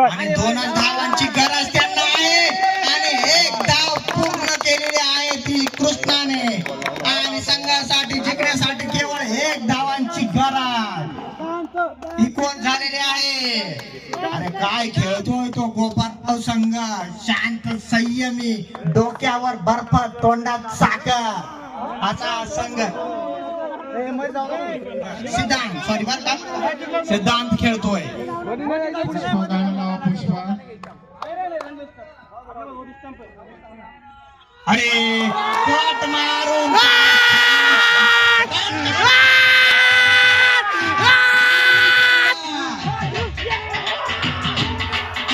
आणि दोन धावांची गरज त्यांना आहे. आणि एक धाव पूर्ण केलेली आहे ती कृष्णाने. आणि संघासाठी जिंकण्यासाठी केवळ एक धावांची गरज. ही कोण झालेली आहे? अरे काय खेळतोय तो गोपाळ संघ? शांत संयमी डोक्यावर बर्फ तोंडात साखर. असा संघ सिद्धांत सॉरी बर का? सिद्धांत खेळतोय. पुष्पा गाणं लावा पुष्पा अरे कोट मारून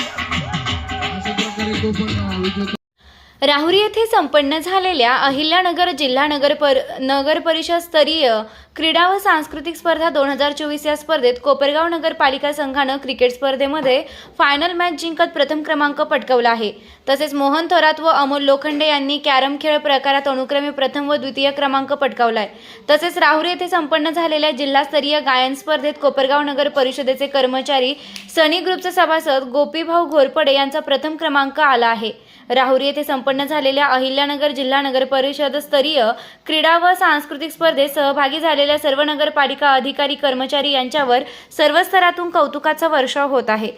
अशा प्रकारे तो पण विजेता राहुरी येथे संपन्न झालेल्या अहिल्यानगर जिल्हा नगर पर नगर परिषद स्तरीय क्रीडा व सांस्कृतिक स्पर्धा दोन हजार चोवीस या स्पर्धेत कोपरगाव नगरपालिका संघानं क्रिकेट स्पर्धेमध्ये फायनल मॅच जिंकत प्रथम क्रमांक पटकवला आहे. तसेच मोहन थोरात व अमोल लोखंडे यांनी कॅरम खेळ प्रकारात अनुक्रमे प्रथम व द्वितीय क्रमांक पटकावला आहे तसेच राहुरी येथे संपन्न झालेल्या जिल्हास्तरीय गायन स्पर्धेत कोपरगाव नगर परिषदेचे कर्मचारी सनी ग्रुपचे सभासद गोपीभाऊ घोरपडे यांचा प्रथम क्रमांक आला आहे. राहुरी येथे संपन्न झालेल्या अहिल्यानगर जिल्हा नगर परिषद स्तरीय क्रीडा व सांस्कृतिक स्पर्धेत सहभागी झालेल्या सर्व नगरपालिका अधिकारी कर्मचारी यांच्यावर सर्व स्तरातून कौतुकाचा वर्षाव होत आहे.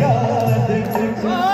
याद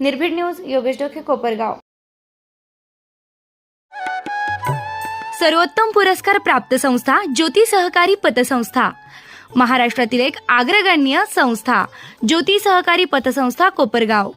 निर्भीड न्यूज योगेश डोके कोपरगाव. सर्वोत्तम पुरस्कार प्राप्त संस्था ज्योती सहकारी पतसंस्था. महाराष्ट्रातील एक अग्रगण्य संस्था ज्योती सहकारी पतसंस्था कोपरगाव.